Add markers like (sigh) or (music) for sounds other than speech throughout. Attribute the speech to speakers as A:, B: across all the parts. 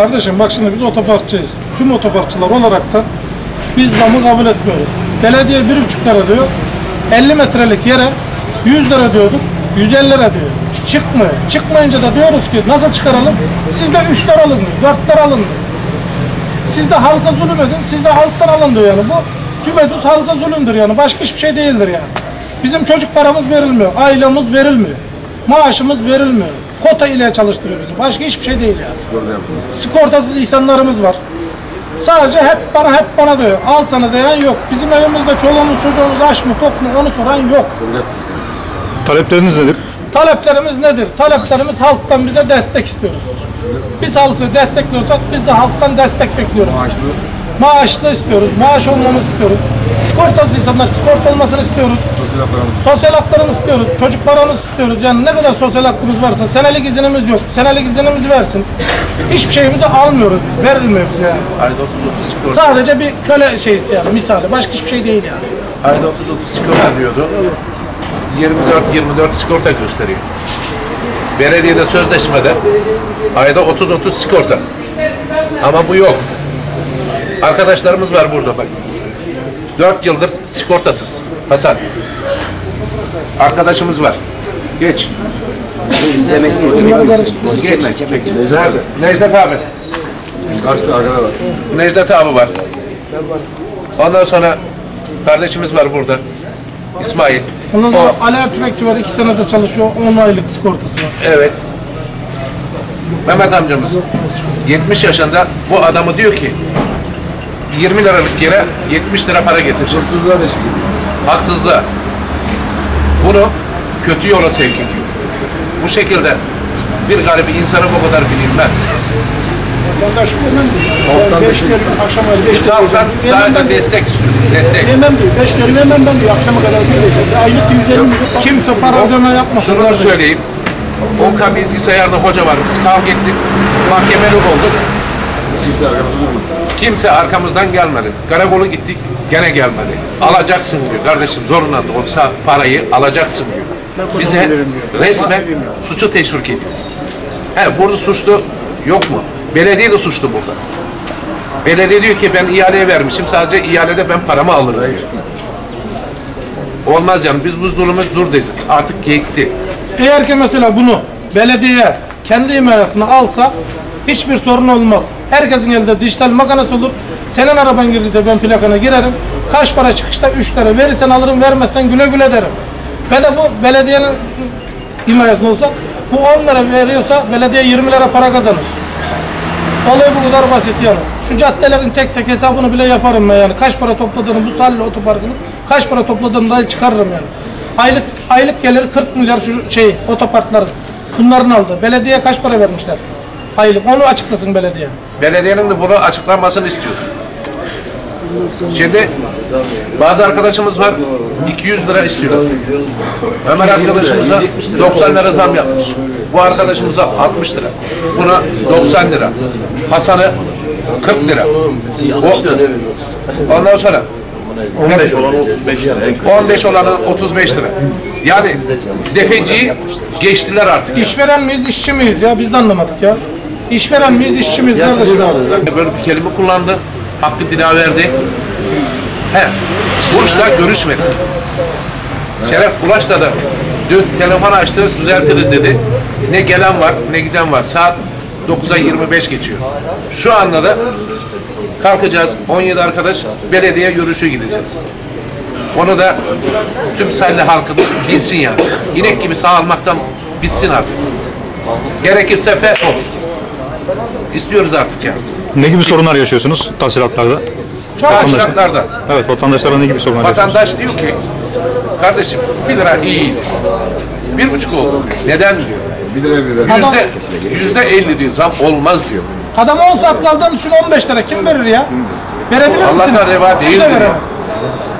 A: Kardeşim bak şimdi biz otoparkçıyız. Tüm otoparkçılar olaraktan biz zamı kabul etmiyoruz. Belediye bir buçuk lira diyor. 50 metrelik yere 100 lira diyorduk. 150 lira diyor. Çıkmıyor. Çıkmayınca da diyoruz ki nasıl çıkaralım? Siz de 3 lira alın diyor. 4 lira alın diyor. Siz de halka zulüm edin. Siz de halktan alın diyor yani. Bu düpedüz halka zulümdür yani. Başka hiçbir şey değildir yani. Bizim çocuk paramız verilmiyor. Ailemiz verilmiyor. Maaşımız verilmiyor. Kota ile çalıştırıyor bizi. Başka hiçbir şey değil yani. Sigortasız insanlarımız var. Sadece hep bana hep bana diyor. Al sana diyen yok. Bizim evimizde çoluğumuz çocuğumuz aç mı tok mu onu soran yok.
B: Talepleriniz nedir?
A: Taleplerimiz nedir? Taleplerimiz halktan bize destek istiyoruz. Biz halkı destekliyorsak biz de halktan destek bekliyoruz. Maaşlı istiyoruz, maaş olmamızı istiyoruz. Sigortasız insanlar sigorta olmasını istiyoruz. Sosyal haklarımızı istiyoruz, çocuk paramızı istiyoruz. Yani ne kadar sosyal hakkımız varsa senelik izinimiz yok. Senelik izinimizi versin. Hiçbir şeyimizi almıyoruz biz, verilmiyor bize yani.
C: Ayda 39 sigorta.
A: Sadece bir köle şeysi yani misali, başka hiçbir şey değil yani.
C: Ayda 39 sigorta diyordu. 24-24 sigorta gösteriyor. Belediyede sözleşmede ayda 30-30 sigorta. Ama bu yok. Arkadaşlarımız var burada bak. 4 yıldır sigortasız. Hasan. Arkadaşımız var. Geç. Geç. Nerede? Necdet abi.
D: Karşıda arkada var.
C: Necdet abi var. Ondan sonra kardeşimiz var burada. İsmail.
A: Ondan sonra
C: O-
A: Ali Ertürkçü var, iki senedir çalışıyor, 10 aylık sigortası var.
C: Evet. Mehmet amcamız 70 yaşında bu adamı diyor ki 20 liralık yere 70 lira para getireceğiz.
D: Hırsızlığa teşvik ediyor.
C: Haksızlığa. Bunu kötü yola sevk ediyor. Bu şekilde bir garibi insana bu kadar bilinmez.
D: Alttan da şimdi.
A: Akşam öyle
C: Biz halktan sadece destek istiyoruz. Destek.
A: Vermem diyor. Beş lira vermem ben diyor. Akşama kadar ödeyeceğim. Aylık 150 milyon. Kimse para ödeme yapmasın.
C: Şunu da
A: kardeşim.
C: söyleyeyim. O bilgisayarda hoca var. Biz kavga ettik. Mahkemelik olduk.
D: Kimse durmuyor.
C: Kimse arkamızdan gelmedi. Karakola gittik, gene gelmedi. Alacaksın diyor kardeşim zorunlu da olsa parayı alacaksın diyor. Bize resmen suçu teşvik ediyor. He burada suçlu yok mu? Belediye de suçlu burada. Belediye diyor ki ben ihaleye vermişim sadece ihalede ben paramı alırım diyor. Olmaz yani biz bu zulümü dur dedik. Artık yetti.
A: Eğer ki mesela bunu belediye kendi himayesine alsa hiçbir sorun olmaz. Herkesin elinde dijital makinesi olur. Senin araban girdiyse ben plakana girerim. Kaç para çıkışta 3 lira. Verirsen alırım vermezsen güle güle derim. Ve de bu belediyenin himayesinde olsa bu 10 lira veriyorsa belediye 20 lira para kazanır. Olay bu kadar basit yani. Şu caddelerin tek tek hesabını bile yaparım ben yani. Kaç para topladığını bu Salli otoparkının kaç para topladığını dahi çıkarırım yani. Aylık aylık gelir 40 milyar şu şey otoparkların. Bunların aldı. Belediye kaç para vermişler? Aylık. Onu açıklasın belediye.
C: Belediyenin de bunu açıklanmasını istiyoruz. Şimdi bazı arkadaşımız var 200 lira istiyor. Ömer arkadaşımıza 90 lira zam yapmış. Bu arkadaşımıza 60 lira. Buna 90 lira. Hasan'ı 40 lira. O, ondan sonra 15 olan 35 lira. 15 olana 35 lira. Yani defeciyi geçtiler artık.
A: İşveren miyiz, işçi miyiz ya? Biz de anlamadık ya. İşveren miyiz, işçi miyiz kardeşim?
C: Böyle bir kelime kullandı. Hakkı dila verdi. He, Bush'la görüşmedik. Şeref Ulaş'la da dün telefon açtı, düzeltiriz dedi. Ne gelen var, ne giden var. Saat 9'a 25 geçiyor. Şu anda da kalkacağız. 17 arkadaş belediye yürüyüşü gideceğiz. Onu da tüm Salli halkı bilsin yani. İnek gibi sağalmaktan bitsin artık. Gerekirse fes olsun. İstiyoruz artık yani.
B: Ne gibi sorunlar yaşıyorsunuz tahsilatlarda?
C: Tahsilatlarda.
B: Evet, vatandaşlara ne gibi sorunlar yaşıyorsunuz?
C: Vatandaş diyor ki, kardeşim 1 lira iyiydi. Bir buçuk oldu. Neden diyor.
D: Bir lira bir lira.
C: Yüzde, yüzde elli diyor. Zam olmaz diyor.
A: Adam 10 saat kaldığını düşün 15 lira. Kim verir ya? Verebilir
C: Allah'tan
A: misiniz?
C: reva
A: Kimse
C: değildir ya.
A: veremez.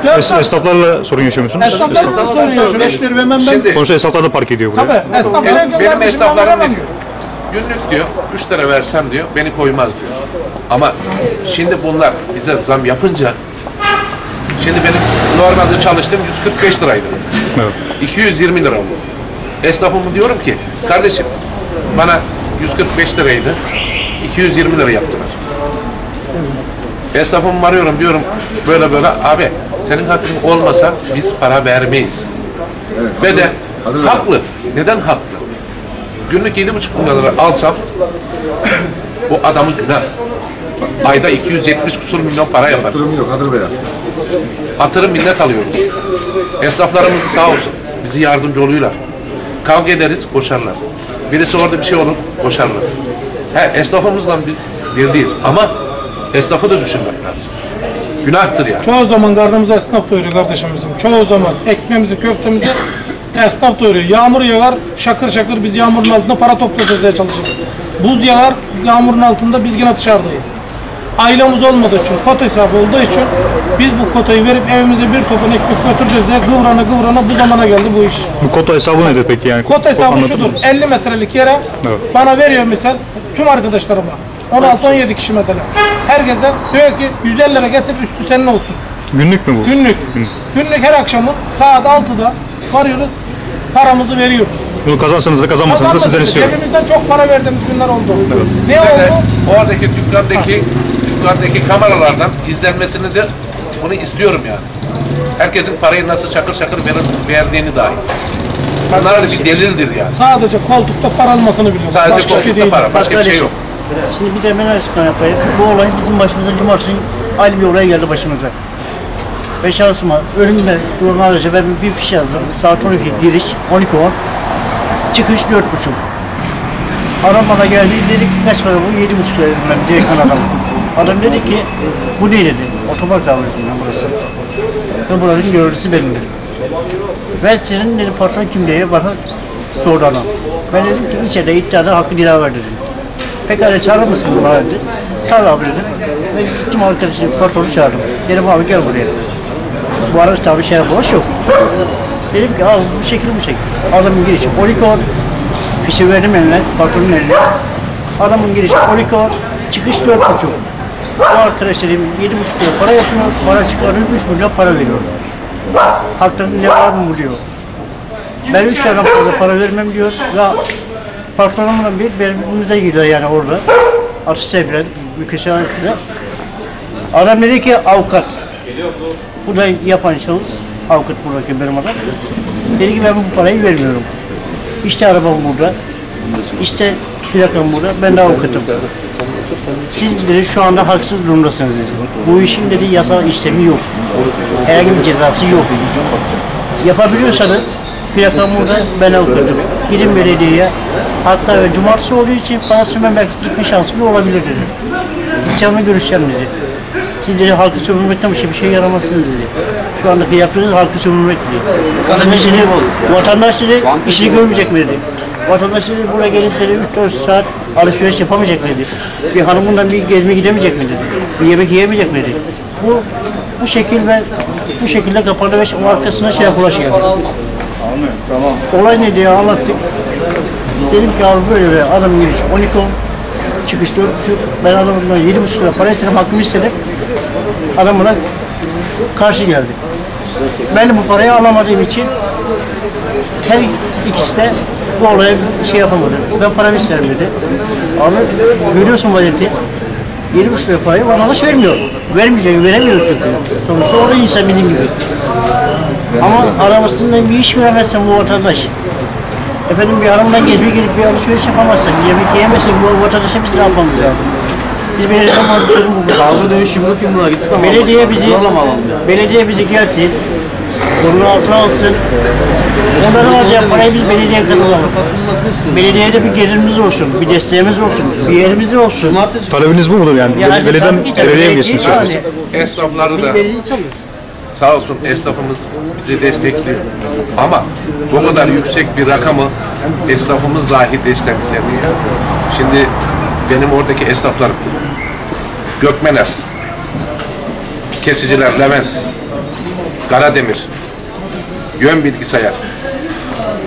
B: Es-
A: saat
B: esnaflarla sorun yaşıyor musunuz?
A: esnaflarımız da sorun yaşıyor.
C: Şimdi
B: Sonuçta esnaflar da park ediyor buraya.
A: Tabii. Esnaf
C: benim,
A: kardeşim ben
C: esnaflarım ne
A: veremem
C: diyor? Günlük diyor, 3 lira versem diyor, beni koymaz diyor. Ama şimdi bunlar bize zam yapınca, şimdi benim normalde çalıştığım 145 liraydı.
B: Evet.
C: 220 lira oldu. Esnafıma diyorum ki, kardeşim bana 145 liraydı. 220 lira yaptılar. Esnafımı arıyorum diyorum böyle böyle abi senin hakkın olmasa biz para vermeyiz. Ve de haklı. Neden haklı? Günlük 7,5 bin lira alsam bu adamın günah. Ayda 270 kusur milyon para yapar.
D: Durum yok, Kadir Beyaz.
C: Hatırım minnet alıyoruz. Esnaflarımız sağ olsun. Bizi yardımcı oluyorlar. Kavga ederiz, koşarlar. Birisi orada bir şey olur, koşarlar. He, esnafımızla biz birliyiz ama esnafı da düşünmek lazım. Günahtır yani.
A: Çoğu zaman karnımızı esnaf doyuruyor kardeşimizin. Çoğu zaman ekmeğimizi, köftemizi esnaf doyuruyor. Yağmur yağar, şakır şakır biz yağmurun altında para toplayacağız diye çalışırız. Buz yağar, yağmurun altında biz yine dışarıdayız. Ailemiz olmadığı için, kota hesabı olduğu için biz bu kotayı verip evimize bir topun ekmek götüreceğiz diye kıvrana kıvrana bu zamana geldi bu iş.
B: Bu kota hesabı nedir peki yani?
A: Kota hesabı şudur,
B: mısın?
A: 50 metrelik yere
B: Evet.
A: bana veriyor misal tüm arkadaşlarıma. 16-17 kişi mesela. Herkese diyor ki 150 lira getir üstü senin olsun.
B: Günlük mü bu?
A: Günlük. Günlük her akşamın saat 6'da varıyoruz. Paramızı veriyoruz.
B: Bunu kazansanız da kazanmasanız da sizden istiyorum.
A: Cebimizden çok para verdiğimiz günler oldu. Ne
C: Ve de
A: oldu?
C: oradaki dükkandaki dükkandaki kameralardan izlenmesini de bunu istiyorum yani. Herkesin parayı nasıl şakır şakır verin, verdiğini dahi. Bunlar bir delildir yani.
A: Sadece koltukta para almasını biliyorum.
C: Sadece
A: Başka şey
C: koltukta
A: değil.
C: para, başka bir şey yok.
E: Şimdi bir de ben açıklama yapayım. Bu olay bizim başımıza cumartesi aynı bir olay geldi başımıza. Ve şansıma önümde duran araca ben bir fiş yazdım. Saat 12 giriş, 12 10. Çıkış 4.30. Adam bana geldi dedi ki kaç para bu? 7.5 lira dedim ben direkt adam. Adam dedi ki bu ne dedi. Otopark davretinden burası. Ve buranın görevlisi benim dedim. Ben senin dedi patron kim diye bana sordu adam. Ben dedim ki içeride iddiada hakkı dilaver dedim. Pekala çağırır mısın bana dedi. Çağır abi dedim. Ve gittim arkadaşım patronu çağırdım. Dedim abi gel buraya. Bu araç tabi şey boş yok. Dedim ki al bu şekil bu şekil. Adamın girişi polikor. Fişi verdim eline, patronun eline. Adamın girişi polikor. Çıkış dört buçuk. Bu arkadaş dedim yedi buçuk lira para yapıyor. Para çıkarıyor, üç milyon para veriyor. Haklarında ne var mı diyor. Ben üç adam fazla para vermem diyor. Ya patronumla bir birbirimize giriyor yani orada. Atış sevgiler, mükemmel Adam dedi ki avukat. Bu da yapan şahıs. Avukat buradaki benim adam. Dedi ki ben bu parayı vermiyorum. İşte arabam burada. İşte plakam burada. Ben de avukatım. Siz dedi şu anda haksız durumdasınız dedi. Bu işin dedi yasal işlemi yok. Herhangi bir cezası yok. Yapabiliyorsanız plakam burada ben avukatım. Gidin belediyeye. Hatta cumartesi olduğu için bana belki gitme şansım olabilir dedi. Gideceğimle görüşeceğim dedi. Siz dedi halkı sömürmekten başka bir şey yaramazsınız dedi. Şu andaki yaptığınız halkı sömürmek dedi. Vatandaş dedi, vatandaş dedi işini görmeyecek mi dedi. Vatandaş dedi buraya gelip dedi 3-4 saat alışveriş yapamayacak mı dedi. Bir hanımından bir gezme gidemeyecek mi dedi. Bir yemek yiyemeyecek mi dedi. Bu bu şekil ve bu şekilde kapandı ve arkasına şey yapılaş geldi. Olay ne diye anlattık. Dedim ki abi böyle böyle adam giriş 12 10 çıkış 4 buçuk ben adamından 7 buçuk lira para istedim hakkımı istedim. Adam bana karşı geldi. Ben bu parayı alamadığım için her ikisi de bu olaya şey yapamadı. Ben paramı isterim dedi. Abi görüyorsun vaziyeti. 7 buçuk lira parayı vatandaş vermiyor. Vermeyecek, veremiyor çünkü. Sonuçta o da insan bizim gibi. Ama arabasından bir iş veremezsen bu vatandaş. Efendim bir hanımdan gezmeye gelip bir alışveriş yapamazsak, yemek yiyemezsek bu vatandaşa biz ne yapmamız lazım? Biz belediyeden bana çözüm bu.
F: Kavga dövüş yumruk yumruğa gittik ama
E: Belediye bizi,
F: zorlamaalım ya.
E: belediye bizi gelsin, bunun altına alsın. Onların alacağı parayı biz belediye kazanalım. Belediyede bir gelirimiz olsun, bir desteğimiz olsun, bir yerimiz olsun.
B: Talebiniz bu mudur yani?
E: Yani
B: Belediyeden
E: tabii ki tabii,
B: belediyeye mi
E: belediye
B: geçsin
E: yani.
C: Esnafları
E: Biz
C: da
E: belediye
C: sağ olsun esnafımız bizi destekliyor. Ama bu kadar yüksek bir rakamı esnafımız dahi desteklemiyor. Şimdi benim oradaki esnaflarım Gökmener, Kesiciler, Levent, Karademir, Yön Bilgisayar,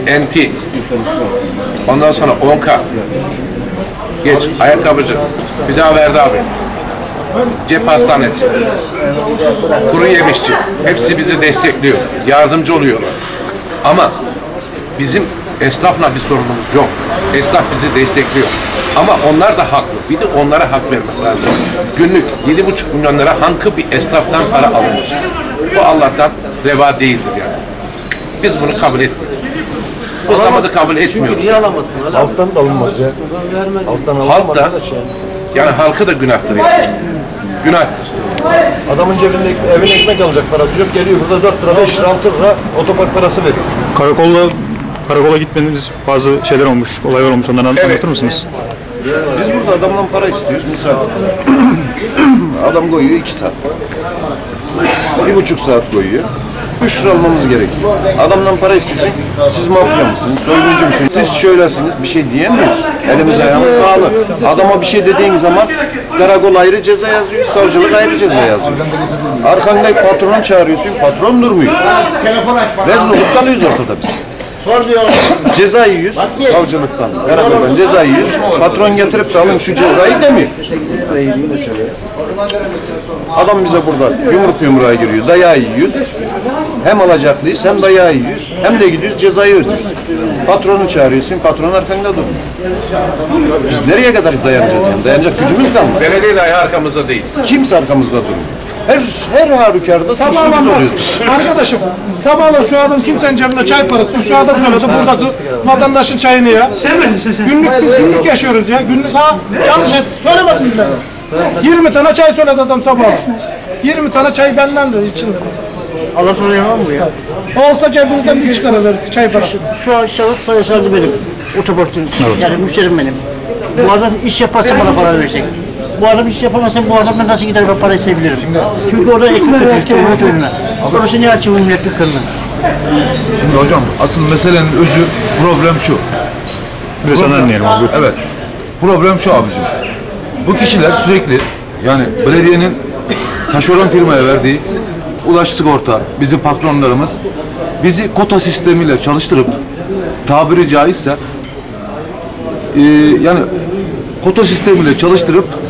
C: NT, ondan sonra 10K, geç, ayakkabıcı, daha verdi abi. Cep hastanesi, kuru yemişçi. Hepsi bizi destekliyor. Yardımcı oluyorlar. Ama bizim Esnafla bir sorunumuz yok. Esnaf bizi destekliyor. Ama onlar da haklı. Bir de onlara hak vermek lazım. Günlük 7,5 milyon lira hankı bir esnaftan para alınır. Bu Allah'tan reva değildir yani. Biz bunu kabul etmiyoruz. Bu zamanı kabul etmiyoruz.
F: Niye alamasın? Öyle
G: Alttan da alınmaz ya. Alttan alınmaz
C: Halk da
G: arkadaş ya.
C: yani halkı da günahtır yani. Günahtır.
G: Adamın cebinde ek- evine ekmek alacak parası yok. Geliyor burada 4 lira, 5 lira, 6 lira otopark parası veriyor.
B: Karakolla karakola gitmediğiniz bazı şeyler olmuş, olaylar olmuş. Onları anlatır
C: Evet.
B: mısınız?
G: Biz burada adamdan para istiyoruz misal. (clears throat) Adam koyuyor 2 saat. Bir buçuk saat koyuyor. 3 lira almamız gerekiyor. Adamdan para istiyorsun. Siz mafya mısınız? Soyguncu musunuz? Siz şöylesiniz. Bir şey diyemiyoruz. Elimiz ayağımız bağlı. Adama bir şey dediğin zaman karakol ayrı ceza yazıyor. Savcılık ayrı ceza yazıyor. Arkanda patron çağırıyorsun. Patron durmuyor. Rezil olup kalıyoruz ortada biz. Ceza yiyoruz savcılıktan, karakoldan ceza yiyoruz. Patron getirip de alın şu cezayı demiyor. Adam bize burada yumruk yumruğa giriyor, dayağı yiyoruz. Hem alacaklıyız hem dayağı yiyoruz. Hem de gidiyoruz cezayı ödüyoruz. Patronu çağırıyorsun, patron arkanda dur. Biz nereye kadar dayanacağız yani? Dayanacak gücümüz kalmadı.
C: Belediye dahi arkamızda değil.
G: Kimse arkamızda durmuyor. Her, her halükarda suçlu biz
A: Sabahlan
G: oluyoruz biz.
A: bak, arkadaşım sabahla şu adam kimsenin cebinde çay parası şu adam söyledi buradaki vatandaşın çayını ya. Günlük biz günlük yaşıyoruz ya. Günlük ha çalış et. Söylemedim bile. 20 tane çay söyledi adam sabah. 20 tane çay benden de içinde.
E: Allah sonra yapar mı bu ya?
A: Olsa cebimizden biz çıkarırız çay parası.
E: Şu an şahıs sayısalcı benim. Otoparkçı. Yani müşterim benim. Bu adam iş yaparsa bana para verecek. Bu adam iş yapamazsa bu adamla nasıl gider ben para isteyebilirim. Çünkü orada ekmek götürüyor çocuğuna çocuğuna. Sonrası niye açıyor bu milletin kırını?
H: Şimdi hocam asıl meselenin özü problem şu.
B: Bir de senden dinleyelim abi.
H: Evet. Problem şu abicim. Bu kişiler sürekli yani belediyenin taşeron firmaya verdiği ulaş sigorta, bizim patronlarımız bizi kota sistemiyle çalıştırıp tabiri caizse e, yani kota sistemiyle çalıştırıp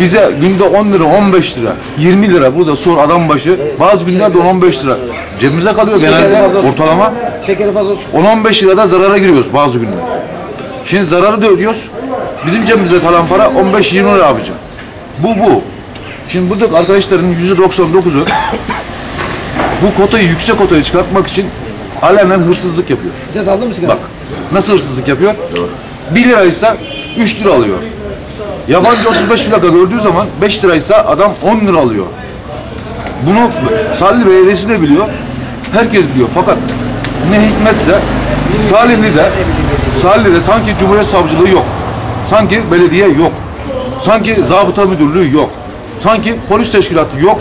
H: bize günde 10 lira, 15 lira, 20 lira burada sor adam başı bazı günlerde 10-15 lira cebimize kalıyor genelde ortalama. 10-15 lirada zarara giriyoruz bazı günler. Şimdi zararı da ödüyoruz. Bizim cebimize kalan para 15-20 lira abicim. Bu bu. Şimdi buradaki arkadaşların %99'u bu kotayı yüksek kotaya çıkartmak için alenen hırsızlık yapıyor. Bak nasıl hırsızlık yapıyor? 1 liraysa 3 lira alıyor. Yabancı 35 plaka gördüğü zaman 5 liraysa adam 10 lira alıyor. Bunu Salih Belediyesi de biliyor. Herkes biliyor. Fakat ne hikmetse Salihli'de Salihli'de sanki Cumhuriyet Savcılığı yok. Sanki belediye yok. Sanki zabıta müdürlüğü yok. Sanki polis teşkilatı yok.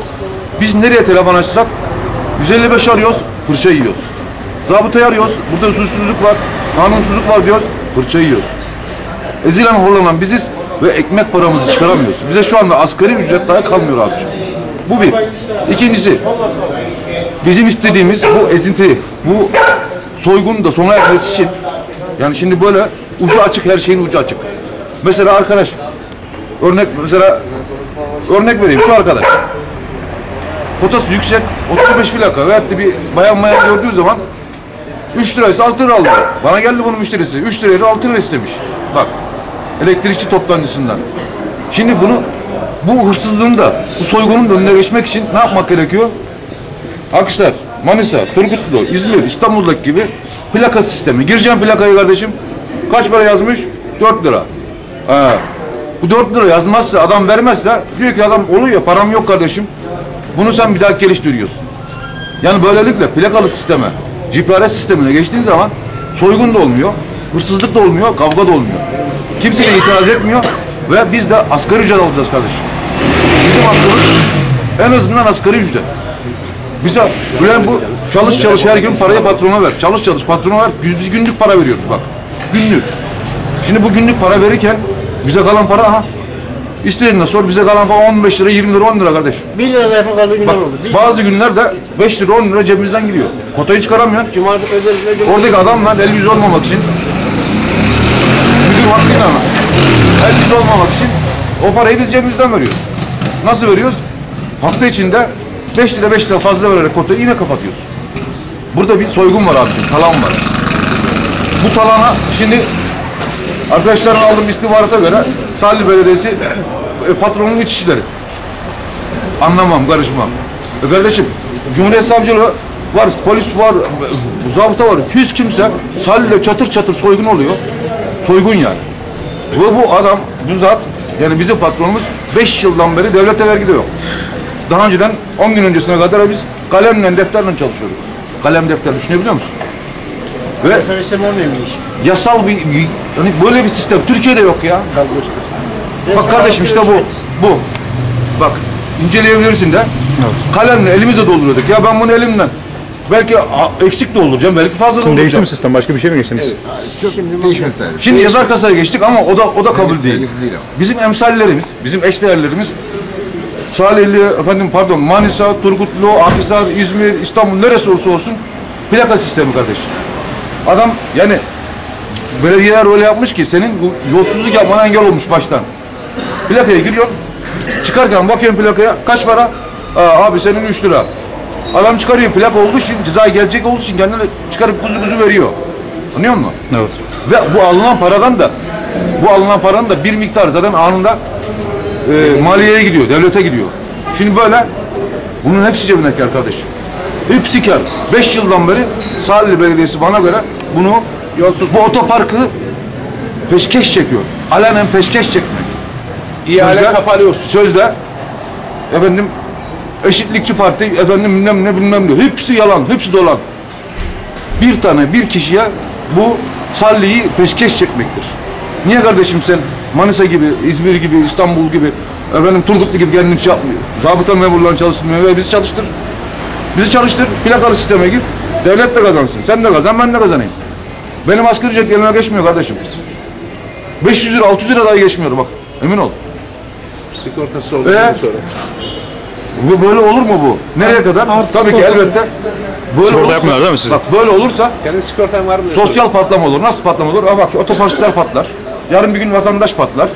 H: Biz nereye telefon açsak 155 arıyoruz, fırça yiyoruz. Zabıtayı arıyoruz, burada suçsuzluk var, kanunsuzluk var diyoruz, fırça yiyoruz. Ezilen horlanan biziz ve ekmek paramızı çıkaramıyoruz. Bize şu anda asgari ücret daha kalmıyor abiciğim. Bu bir. İkincisi, bizim istediğimiz bu ezinti, bu soygunun da sona ermesi için yani şimdi böyle ucu açık her şeyin ucu açık. Mesela arkadaş örnek mesela örnek vereyim şu arkadaş kotası yüksek 35 plaka veyahut da bir bayan bayan gördüğü zaman 3 liraysa 6 lira alıyor. Bana geldi bunun müşterisi. 3 liraydı 6 lira istemiş. Bak elektrikçi toptancısından. Şimdi bunu bu hırsızlığın da bu soygunun da önüne geçmek için ne yapmak gerekiyor? Akhisar, Manisa, Turgutlu, İzmir, İstanbul'daki gibi plaka sistemi. Gireceğim plakayı kardeşim. Kaç para yazmış? 4 lira. Ha. Bu 4 lira yazmazsa, adam vermezse diyor ki adam oluyor param yok kardeşim. Bunu sen bir daha geliştiriyorsun. Yani böylelikle plakalı sisteme, GPRS sistemine geçtiğin zaman soygun da olmuyor, hırsızlık da olmuyor, kavga da olmuyor. Kimse de itiraz etmiyor ve biz de asgari ücret alacağız kardeşim. Bizim hakkımız en azından asgari ücret. Bize ulan bu çalış çalış her gün parayı patrona ver. Çalış çalış patrona ver. Biz, günlük para veriyoruz bak. Günlük. Şimdi bu günlük para verirken bize kalan para aha. İstediğinde sor bize kalan para 15 lira 20 lira 10 lira kardeş.
E: 1 lira da yapamadığı günler
H: Bak
E: oldu. Bir-
H: bazı günlerde 5 lira 10 lira cebimizden gidiyor. Kotayı çıkaramıyorsun.
F: Cumartesi özellikle.
H: Oradaki adamlar el yüz olmamak için hakkıyla ama el yüz olmamak için o parayı biz cebimizden veriyoruz. Nasıl veriyoruz? Hafta içinde 5 lira 5 lira fazla vererek kotayı yine kapatıyoruz. Burada bir soygun var abicim, talan var. bu talana şimdi arkadaşların aldığım istihbarata göre Salih Belediyesi e, patronun iç işleri. Anlamam, karışmam. E kardeşim, Cumhuriyet Savcılığı var, polis var, e, zabıta var. Hiç kimse Salih'le çatır çatır soygun oluyor. Soygun yani. Ve bu adam, bu zat, yani bizim patronumuz 5 yıldan beri devlete vergi de yok. Daha önceden 10 gün öncesine kadar biz kalemle, defterle çalışıyorduk. Kalem defter düşünebiliyor musun? Ve
E: Sen istem olmuyor mu iş?
H: yasal bir, hani böyle bir sistem Türkiye'de yok ya. Bak kardeşim işte bu. Bu. Bak inceleyebilirsin de. Kalemle elimizle dolduruyorduk. Ya ben bunu elimle belki eksik dolduracağım, belki fazla
B: Şimdi değişti mi sistem? Başka bir şey mi geçtiniz?
D: Çok değişmez sadece.
H: Şimdi yazar kasaya geçtik ama o da o da kabul değil.
D: Belgesi değil ama.
H: Bizim emsallerimiz, bizim eşdeğerlerimiz Salihli, efendim pardon Manisa, Turgutlu, Akhisar, İzmir, İstanbul neresi olursa olsun plaka sistemi kardeşim. Adam yani belediyeler öyle yapmış ki senin bu yolsuzluk yapmana engel olmuş baştan. Plakaya giriyorsun, çıkarken bakıyorsun plakaya kaç para? Aa, abi senin 3 lira. Adam çıkarıyor plaka olduğu için, ceza gelecek olduğu için kendine çıkarıp kuzu kuzu veriyor. Anlıyor musun?
B: Evet.
H: Ve bu alınan paradan da bu alınan paranın da bir miktar zaten anında e, maliyeye gidiyor, devlete gidiyor. Şimdi böyle bunun hepsi cebine kar kardeşim. Hepsi kar. 5 yıldan beri Salihli Belediyesi bana göre bunu
C: Yolsuz
H: bu otoparkı peşkeş çekiyor. Alenen peşkeş çekmek.
C: ihale
H: Sözde-
C: kapalıyorsun.
H: Sözde efendim eşitlikçi parti efendim bilmem ne bilmem ne. Hepsi yalan, hepsi dolan. Bir tane bir kişiye bu salliyi peşkeş çekmektir. Niye kardeşim sen Manisa gibi, İzmir gibi, İstanbul gibi, efendim Turgutlu gibi kendin hiç yapmıyor. Zabıta memurlarını çalıştırmıyor ve bizi çalıştır. Bizi çalıştır, plakalı sisteme gir. Devlet de kazansın. Sen de kazan, ben de kazanayım. Benim asgari ücret elime geçmiyor kardeşim. 500 lira, 600 lira dahi geçmiyor bak. Emin ol.
C: Sigortası olduktan
H: Ee?
C: sonra.
H: Bu böyle olur mu bu? Nereye kadar?
A: Artı
H: Tabii ki elbette. Böyle
B: Sigorta
H: olursa,
B: yapmıyorlar değil mi sizin?
H: Bak böyle olursa
C: Senin sigortan var mı?
H: sosyal patlama olur. Nasıl patlama olur? Aa bak otoparkçılar patlar. Yarın bir gün vatandaş patlar.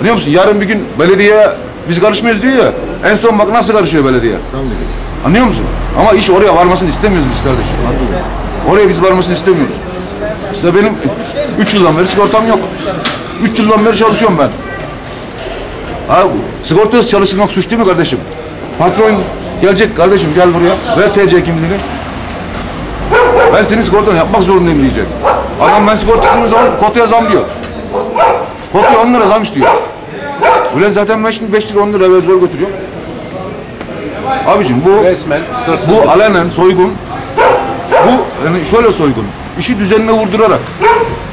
H: Biliyor musun? Yarın bir gün belediye biz karışmıyoruz diyor ya. En son bak nasıl karışıyor belediye. Anlıyor musun? Ama iş oraya varmasını istemiyoruz biz kardeşim. Oraya biz varmasını istemiyoruz. İşte benim 3 yıldan beri sigortam yok. 3 yıldan beri çalışıyorum ben. Abi sigortasız çalıştırmak suç değil mi kardeşim? Patron gelecek kardeşim gel buraya ver TC kimliğini. Ben senin sigortanı yapmak zorundayım diyecek. Adam ben sigortasını zaman kotaya zam diyor. Kotaya 10 lira zam istiyor. Ulan zaten ben şimdi 5 lira 10 lira eve zor götürüyorum. Abicim bu
C: Resmen hırsızlık.
H: bu alenen soygun. Bu yani şöyle soygun. İşi düzenine vurdurarak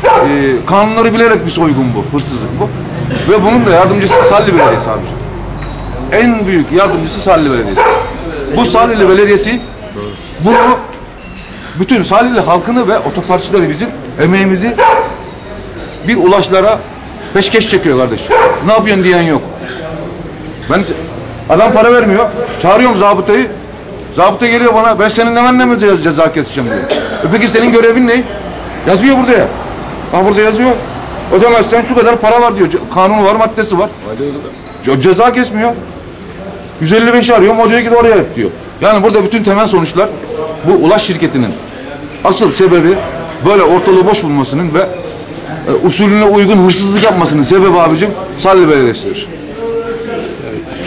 H: e, kanunları bilerek bir soygun bu. Hırsızlık bu. Ve bunun da yardımcısı Salli Belediyesi abicim. En büyük yardımcısı Salli Belediyesi. Bu Salihli Belediyesi bunu bütün Salihli halkını ve otoparkçıları bizim emeğimizi bir ulaşlara peşkeş çekiyor kardeş. Ne yapıyorsun diyen yok. Ben adam para vermiyor. Çağırıyorum zabıtayı. Zabıta geliyor bana. Ben senin hemen mi ceza, ceza keseceğim diyor. E peki senin görevin ne? Yazıyor burada ya. Ha burada yazıyor. Ödemezsen şu kadar para var diyor. Kanunu var, maddesi var. Ce- Ceza kesmiyor. 155 arıyorum. O diyor ki de oraya yap diyor. Yani burada bütün temel sonuçlar bu ulaş şirketinin asıl sebebi böyle ortalığı boş bulmasının ve e, usulüne uygun hırsızlık yapmasının sebebi abicim Salli Belediyesi'dir.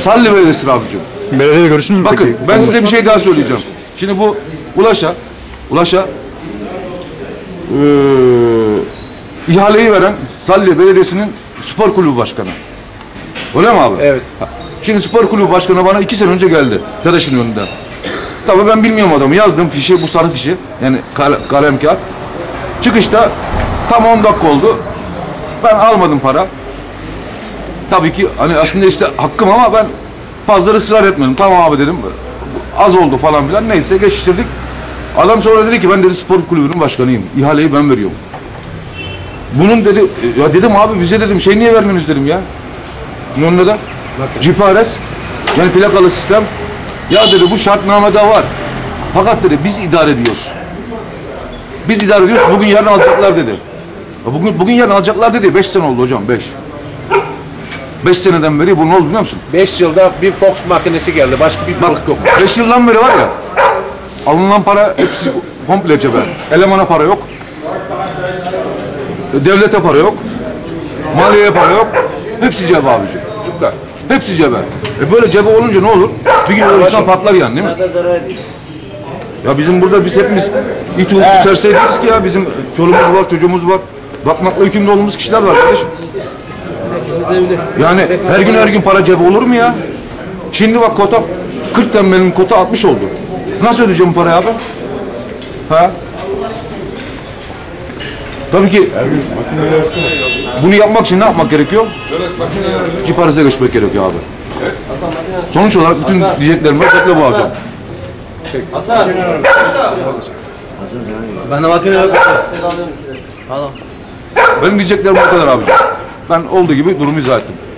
H: Salli Belediyesi'dir abicim.
B: Belediyeyle görüştünüz mü
H: Bakın
B: peki?
H: ben size bir şey daha söyleyeceğim. Şimdi bu Ulaş'a Ulaş'a eee ihaleyi veren Salli Belediyesi'nin spor kulübü başkanı. Öyle mi abi?
C: Evet.
H: Ha, Şimdi spor kulübü başkanı bana iki sene önce geldi. TEDAŞ'ın önünde. Tabii ben bilmiyorum adamı. Yazdım fişi, bu sarı fişi. Yani kal- kalem kağıt. Çıkışta tam 10 dakika oldu. Ben almadım para. Tabii ki hani aslında işte hakkım ama ben fazla ısrar etmedim. Tamam abi dedim. Az oldu falan filan. Neyse geçiştirdik. Adam sonra dedi ki ben dedi spor kulübünün başkanıyım. İhaleyi ben veriyorum. Bunun dedi ya dedim abi bize dedim şey niye vermiyorsunuz dedim ya. Bunun neden? Cipares yani plakalı sistem. Ya dedi bu şartnamede var. Fakat dedi biz idare ediyoruz. Biz idare ediyoruz. Bugün yarın alacaklar dedi. Bugün bugün yarın alacaklar dedi. 5 sene oldu hocam 5. 5 seneden beri bu ne oldu biliyor musun?
C: 5 yılda bir Fox makinesi geldi. Başka bir
H: Bak
C: yok.
H: 5 yıldan beri var ya alınan para hepsi komple cebe. Elemana para yok. devlete para yok. Maliyeye para yok. Hepsi.
C: Çocuklar.
H: Hepsi cebe. E böyle cebe olunca ne olur? Bir gün insan patlar yani değil mi? Ya bizim burada biz hepimiz it uğursu serseri değiliz ki ya. Bizim çoluğumuz var, çocuğumuz var. Bakmakla yükümlü olduğumuz kişiler var kardeşim. Yani her gün her gün para cebe olur mu ya? Şimdi bak kota 40 tane benim kota 60 oldu. Nasıl ödeyeceğim parayı abi? Ha? Tabii ki bunu yapmak için ne yapmak gerekiyor? Ciparese geçmek gerekiyor abi. Sonuç olarak bütün diyeceklerimi özetle bu hocam.
F: Ben de makine yok.
H: Benim diyeceklerim bu kadar abicim. Ben olduğu gibi durumu izah ettim.
B: Tamam.